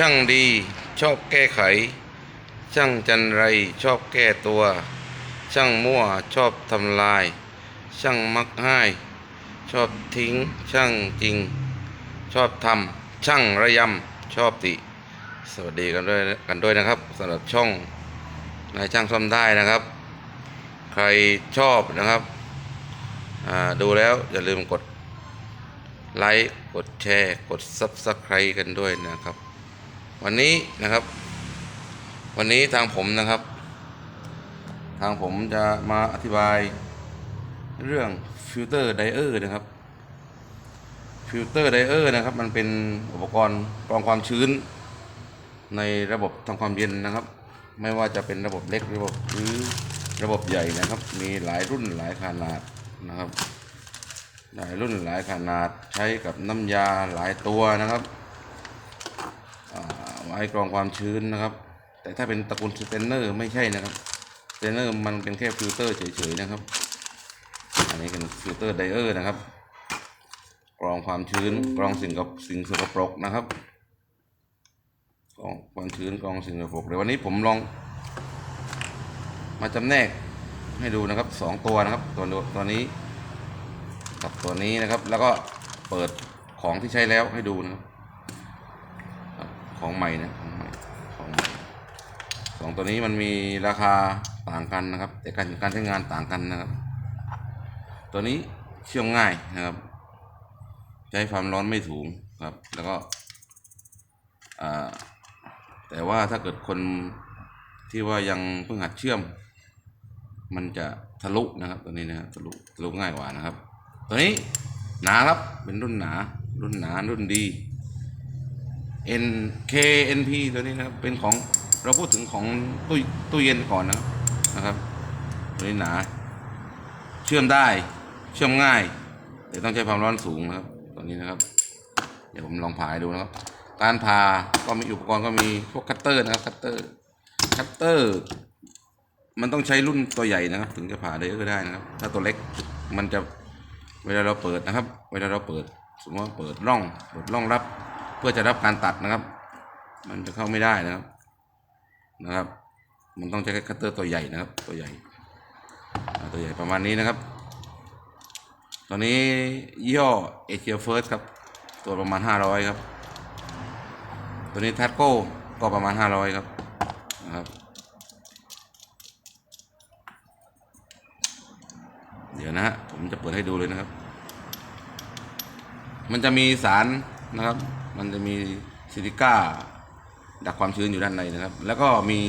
ช่างดีชอบแก้ไข ช่างจันไรชอบแก้ตัว ช่างมั่วชอบทำลาย ช่างมักง่าย ชอบทิ้ง ช่างจริง ชอบทำช่างระยำชอบติ สวัสดีกันด้วยกันด้วยนะครับสำหรับช่องนายช่างซ่อมได้นะครับ ใครชอบนะครับอ่าดูแล้วอย่าลืมกดไลค์ กดแชร์ กด Subscribe กันด้วยนะครับ วันนี้นะครับ วันนี้ทางผมนะครับ ทางผมจะมาอธิบายเรื่องฟิลเตอร์ไดเออร์นะครับฟิลเตอร์ไดเออร์นะครับ มันเป็นอุปกรณ์กรองความชื้น ในระบบทำความเย็นนะครับ ไม่ว่าจะเป็นระบบเล็กระบบหรือระบบใหญ่นะครับ มีหลายรุ่นหลายขนาดนะครับหลายรุ่นหลายขนาดใช้กับน้ำยาหลายตัวนะครับ ไว้กรองความชื้นนะครับ แต่ถ้าเป็นตระกูลสเตนเนอร์ไม่ใช่นะครับสเตนเนอร์มันเป็นแค่ฟิลเตอร์เฉยๆนะครับ อันนี้เป็นฟิลเตอร์ไดเออร์นะครับกรองความชื้นกรองสิ่งกับสิ่งสกปรกนะครับกรองความชื้นกรองสิ่งสกปรกเดี๋ยววันนี้ผมลองมาจำแนกให้ดูนะครับสองตัวนะครับตัวตัวนี้กับตัวนี้นะครับ แล้วก็เปิดของที่ใช้แล้วให้ดูนะครับ ของใหม่นะของใหม่ของใหม่สองตัวนี้มันมีราคาต่างกันนะครับ แต่การการใช้งานต่างกันนะครับ ตัวนี้เชื่อมง่ายนะครับ ใช้ความร้อนไม่สูงครับ แล้วก็แต่ว่าถ้าเกิดคนที่ว่ายังเพิ่งหัดเชื่อม มันจะทะลุนะครับ ตัวนี้นะครับทะลุทะลุง่ายกว่านะครับ ตัวนี้หนาครับเป็นรุ่นหนา รุ่นหนารุ่นดี NKNP ตัวนี้นะครับ เป็นของเราพูดถึงของตู้ตู้เย็นก่อนนะครับนะครับตัวนี้หนา เชื่อมได้เชื่อมง่าย แต่ต้องใช้ความร้อนสูงนะครับตัวนี้นะครับ เดี๋ยวผมลองผ่าให้ดูนะครับ การผ่าก็มีอุปกรณ์ก็มีพวกคัตเตอร์นะครับคัตเตอร์คัตเตอร์ มันต้องใช้รุ่นตัวใหญ่นะครับ ถึงจะผ่าได้ก็ได้นะครับ ถ้าตัวเล็กมันจะเวลาเราเปิดนะครับ เวลาเราเปิด สมมติว่าเปิดร่องเปิดร่องรับ พื่อจะรับการตัดนะครับ มันจะเข้าไม่ได้นะครับนะครับ มันต้องใช้คัตเตอร์ตัวใหญ่นะครับ ตัวใหญ่ตัวใหญ่ประมาณนี้นะครับตัวนี้ยี่ห้อเอเชียเฟิร์สครับ ตัวประมาณห้าร้อยครับ ตัวนี้ทัดโก้ก็ประมาณห้าร้อยครับนะครับเดี๋ยวนะฮะผมจะเปิดให้ดูเลยนะครับ มันจะมีสาร นะครับ มันจะมีซิลิก้าดักความชื้นอยู่ด้านในนะครับ แล้วก็มี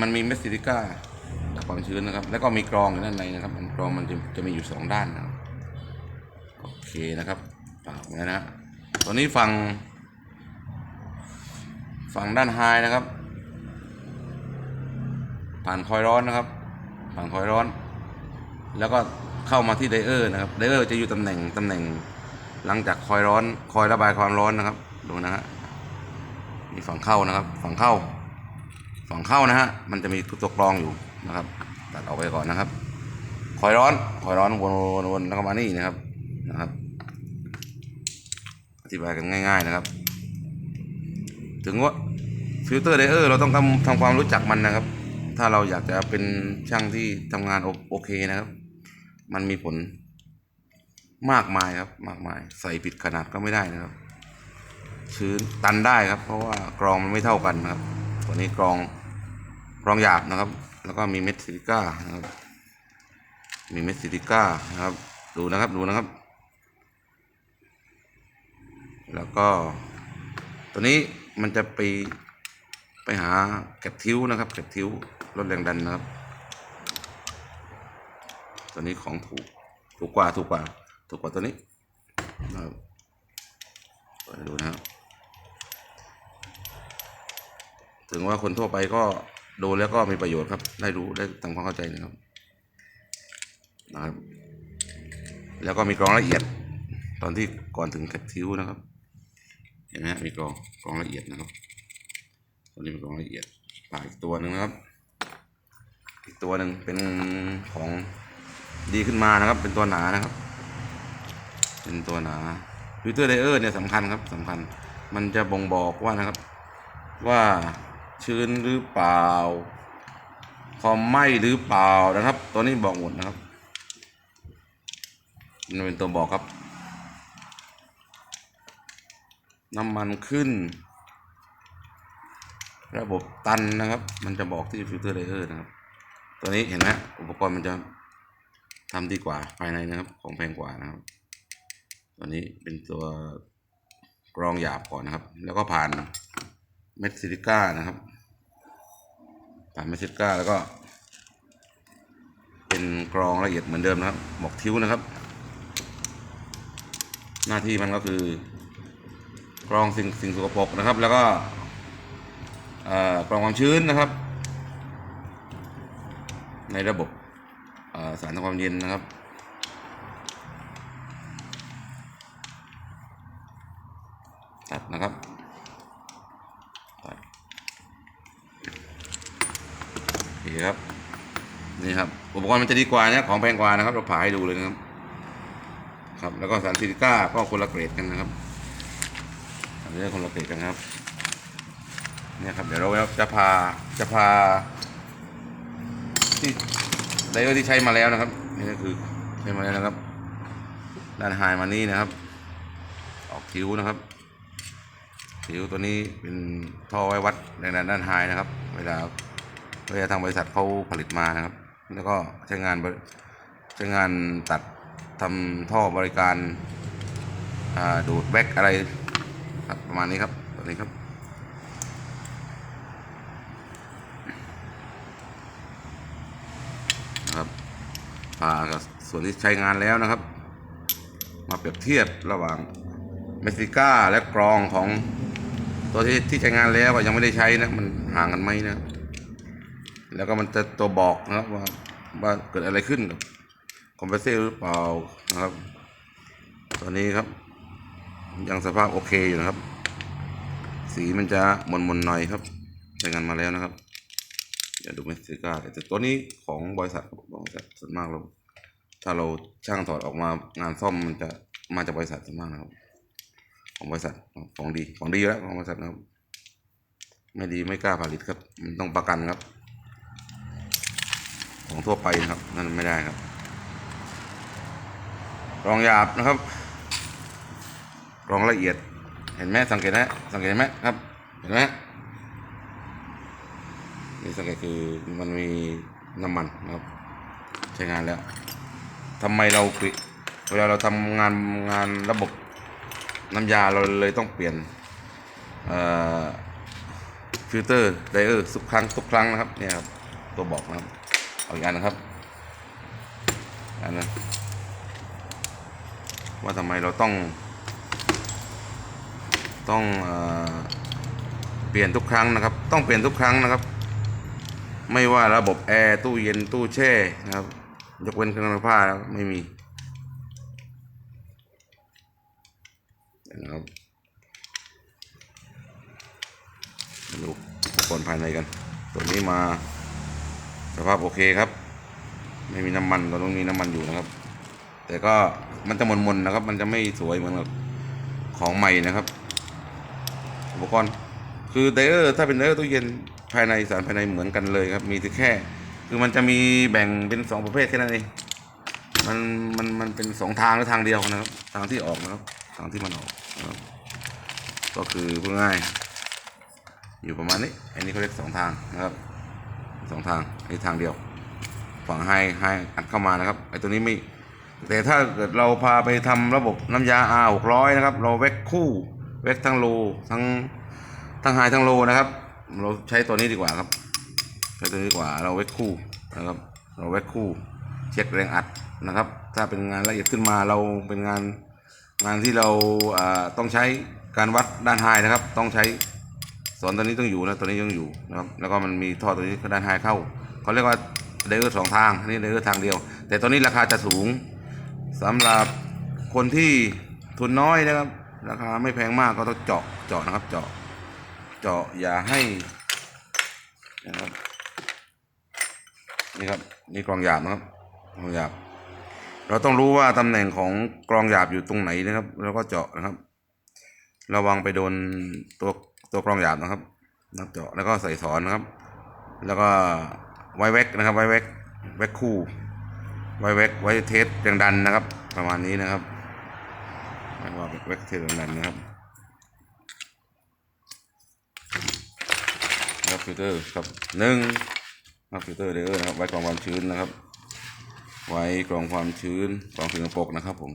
มันมีเม็ดซิลิก้าดักความชื้นนะครับ แล้วก็มีกรองอยู่ด้านในนะครับมันกรองมันจะจะมีอยู่สองด้านนะครับโอเคนะครับฝากไว้นะฮะตัวนี้ฝั่งฝั่งด้านไฮนะครับ ผ่านคอยร้อนนะครับ ผ่านคอยร้อน แล้วก็เข้ามาที่ไดเออร์นะครับไดเออร์จะอยู่ตำแหน่งตำแหน่ง หลังจากคอยร้อน คอยระบายความร้อนนะครับ ดูนะฮะมีฝั่งเข้านะครับ ฝั่งเข้า ฝั่งเข้านะฮะ มันจะมีตัวกรองอยู่นะครับ ตัดออกไปก่อนนะครับ คอยร้อน คอยร้อนวนวนวนแล้วก็มานี่นะครับ นะครับ อธิบายกันง่าย ๆนะครับ ถึงว่าฟิลเตอร์ไดเออร์เราต้องทำทำความรู้จักมันนะครับ ถ้าเราอยากจะเป็นช่างที่ทำงานโอโอเคนะครับ มันมีผล มากมายครับมากมาย ใส่ผิดขนาดก็ไม่ได้นะครับ ชื้นตันได้ครับ เพราะว่ากรองมันไม่เท่ากันนะครับ ตัวนี้กรองกรองหยาบนะครับ แล้วก็มีเม็ดซิลิก้านะครับ มีเม็ดซิลิก้านะครับ ดูนะครับดูนะครับ แล้วก็ ตัวนี้มันจะไปไปหาแกะทิ้วนะครับแกะทิ้วลดแรงดันนะครับ ตัวนี้ของถูกถูกกว่าถูกกว่า ถูกกว่าตัวนี้นะครับเปิดให้ดูนะครับถึงว่าคนทั่วไปก็ดูแล้วก็มีประโยชน์ครับ ได้รู้ได้ทำความเข้าใจนะครับนะครับ แล้วก็มีกรองละเอียด ตอนที่ก่อนถึงแกะทิ้วนะครับ เห็นไหมมีกรองกรองละเอียดนะครับตัวนี้เป็นกรองละเอียดผ่าอีกตัวหนึ่งนะครับ อีกตัวหนึ่งเป็นของดีขึ้นมานะครับ เป็นตัวหนานะครับ เป็นตัวหนาฟิลเตอร์ไดเออร์เนี่ยสำคัญครับสำคัญ มันจะบ่งบอกว่านะครับ ว่าชื้นหรือเปล่าคอมไหม้หรือเปล่านะครับ ตัวนี้บอกหมดนะครับมันเป็นตัวบอกครับ น้ำมันขึ้น ระบบตันนะครับ มันจะบอกที่ฟิลเตอร์เลเยอร์นะครับ ตัวนี้เห็นไหมอุปกรณ์มันจะทำดีกว่าภายในนะครับ ของแพงกว่านะครับ ตัวนี้เป็นตัวกรองหยาบก่อนนะครับ แล้วก็ผ่านเม็ดซิลิก้านะครับ ผ่านเม็ดซิลิก้าแล้วก็ เป็นกรองละเอียดเหมือนเดิมนะครับ หมอกทิ้วนะครับ หน้าที่มันก็คือกรองสิ่งสิ่งสกปรกนะครับ แล้วก็กรองความชื้นนะครับ ในระบบสารทำความเย็นนะครับ ตัดนะครับตัดโอเครับนี่ครับอุปกรณ์มันจะดีกว่าเนี่ยของแพงกว่านะครับ เราผ่าให้ดูเลยนะครับ ครับ แล้วก็สารซิลิก้าก็คนละเกรดกันนะครับอันนี้คนละเกรดกันครับเนี่ยครับเดี๋ยวเราจะพาจะพาที่ไดโอที่ใช้มาแล้วนะครับนี่ก็คือใช้มาแล้วนะครับ ด้านไฮมานี่นะครับ ออกคิ้วนะครับ คิ้วตัวนี้เป็นท่อไว้วัดในด้านด้านไฮนะครับ เวลาเวลาทางบริษัทเขาผลิตมานะครับ แล้วก็ใช้งานใช้งานตัดทำท่อบริการอ่าดูดแบ็กอะไรครับประมาณนี้ครับตัวนี้ครับนะครับพากับส่วนที่ใช้งานแล้วนะครับ มาเปรียบเทียบระหว่างเมสิก้าและกรองของ ตัวที่ที่ใช้งานแล้วยังไม่ได้ใช้นะมันห่างกันไหมนะ แล้วก็มันจะตัวบอกนะครับว่าว่าเกิดอะไรขึ้นกับคอมเพรสเซอร์หรือเปล่านะครับ ตอนนี้ครับ ยังสภาพโอเคอยู่นะครับ สีมันจะมนมนๆหน่อยครับใช้งานมาแล้วนะครับอย่าดูเมสซิก้าแต่ตัวนี้ของบริษัทบริษัทส่วนมากเราถ้าเราช่างถอดออกมางานซ่อมมันจะมาจากบริษัทส่วนมากนะครับ ของบริษัทของดีของดีแล้วของบริษัทนะครับไม่ดีไม่กล้าผลิตครับ มันต้องประกันครับ ของทั่วไปนะครับนั่นไม่ได้ครับรองหยาบนะครับรองละเอียด เห็นไหมสังเกตนะสังเกตไหมครับ เห็นไหมนี่สังเกตคือมันมีน้ำมันนะครับ ใช้งานแล้วทำไมเราเวลาเราทำงานงานระบบ น้ำยาเราเลยต้องเปลี่ยนฟิลเตอร์ไดเออร์ทุกครั้งทุกครั้งนะครับเนี่ยครับตัวบอกนะครับเอาอีกอันนะครับอันนั้นว่าทำไมเราต้อง ต้องเออเปลี่ยนทุกครั้งนะครับ ต้องเปลี่ยนทุกครั้งนะครับ ไม่ว่าระบบแอร์ตู้เย็นตู้แช่นะครับยกเว้นเครื่องซักผ้าแล้วไม่มีนะครับมา ดูอุปกรณ์ภายในกัน ตัวนี้มาสภาพโอเคครับ ไม่มีน้ำมันตัวนู้นมีน้ำมันอยู่นะครับ แต่ก็มันจะมนๆนะครับ มันจะไม่สวยเหมือนกับของใหม่นะครับ อุปกรณ์คือไดเออร์ถ้าเป็นไดเออร์ตู้เย็นภายในสารภายในเหมือนกันเลยครับ มีแต่แค่ คือมันจะมีแบ่งเป็นสองประเภทแค่นั้นเองมันมันมันเป็นสองทางหรือทางเดียวนะครับ ทางที่ออกนะครับ ทางที่มันออกนะครับก็คือพูดง่าย อยู่ประมาณนี้ อันนี้เขาเรียกสองทางนะครับสองทางอันนี้ทางเดียว ฝั่งไฮไฮอัดเข้ามานะครับไอ้ตัวนี้ไม่ แต่ถ้าเกิดเราพาไปทำระบบน้ำยา R 6 0 0นะครับ เราเวกคู่เวกทั้งโลทั้งทั้งไฮทั้งโลนะครับ เราใช้ตัวนี้ดีกว่าครับ ใช้ตัวนี้ดีกว่าเราเวกคู่นะครับ เราเวกคู่เช็คแรงอัดนะครับ ถ้าเป็นงานละเอียดขึ้นมาเราเป็นงานงานที่เราต้องใช้การวัดด้านไฮนะครับ ต้องใช้ สอนตัวนี้ต้องอยู่นะตัวนี้ต้องอยู่นะครับแล้วก็มันมีท่อตัวนี้ด้านไฮเข้าเขาเรียกว่าเดอร์สองทางอันนี้เดอร์ทางเดียว แต่ตัวนี้ราคาจะสูงสำหรับคนที่ทุนน้อยนะครับ ราคาไม่แพงมากก็ต้องเจาะเจาะนะครับ เจาะเจาะอย่าให้นะครับนี่ครับนี่กรองหยาบนะครับกรองหยาบ เราต้องรู้ว่าตำแหน่งของกรองหยาบอยู่ตรงไหนนะครับ แล้วก็เจาะนะครับ ระวังไปโดนตัว ตัวกรองหยาบนะครับนับเจาะแล้วก็ใส่สอนนะครับ แล้วก็ไว้แว็กนะครับ ไว้แว็กแว็กคู่ ไว้แว็กไว้เทสแรงดันนะครับ ประมาณนี้นะครับไว้ว่าแว็กเทสแรงดันนะครับแล้วฟิลเตอร์ครับหนึ่งรับฟิลเตอร์เลเยอร์นะครับ ไว้กรองความชื้นนะครับ ไว้กรองความชื้นกรองสิ่งสกปรกนะครับผม